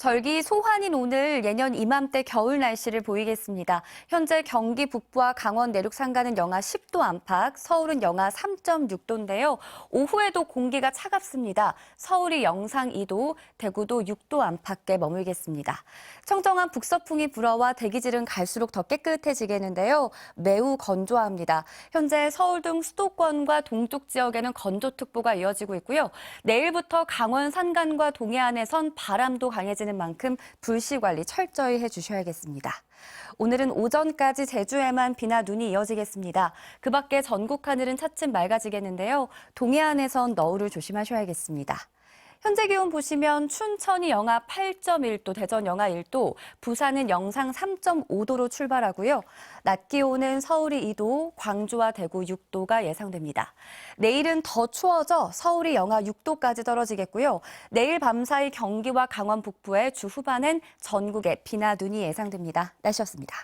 절기 소환인 오늘 예년 이맘때 겨울 날씨를 보이겠습니다. 현재 경기 북부와 강원 내륙 산간은 영하 10도 안팎, 서울은 영하 3.6도인데요. 오후에도 공기가 차갑습니다. 서울이 영상 2도, 대구도 6도 안팎에 머물겠습니다. 청정한 북서풍이 불어와 대기질은 갈수록 더 깨끗해지겠는데요. 매우 건조합니다. 현재 서울 등 수도권과 동쪽 지역에는 건조특보가 이어지고 있고요. 내일부터 강원 산간과 동해안에선 바람도 강해지는 만큼 불씨 관리 철저히 해주셔야겠습니다. 오늘은 오전까지 제주에만 비나 눈이 이어지겠습니다. 그 밖에 전국 하늘은 차츰 맑아지겠는데요. 동해안에선 너울을 조심하셔야겠습니다. 현재 기온 보시면 춘천이 영하 8.1도, 대전 영하 1도, 부산은 영상 3.5도로 출발하고요. 낮 기온은 서울이 2도, 광주와 대구 6도가 예상됩니다. 내일은 더 추워져 서울이 영하 6도까지 떨어지겠고요. 내일 밤 사이 경기와 강원 북부의 주 후반엔 전국에 비나 눈이 예상됩니다. 날씨였습니다.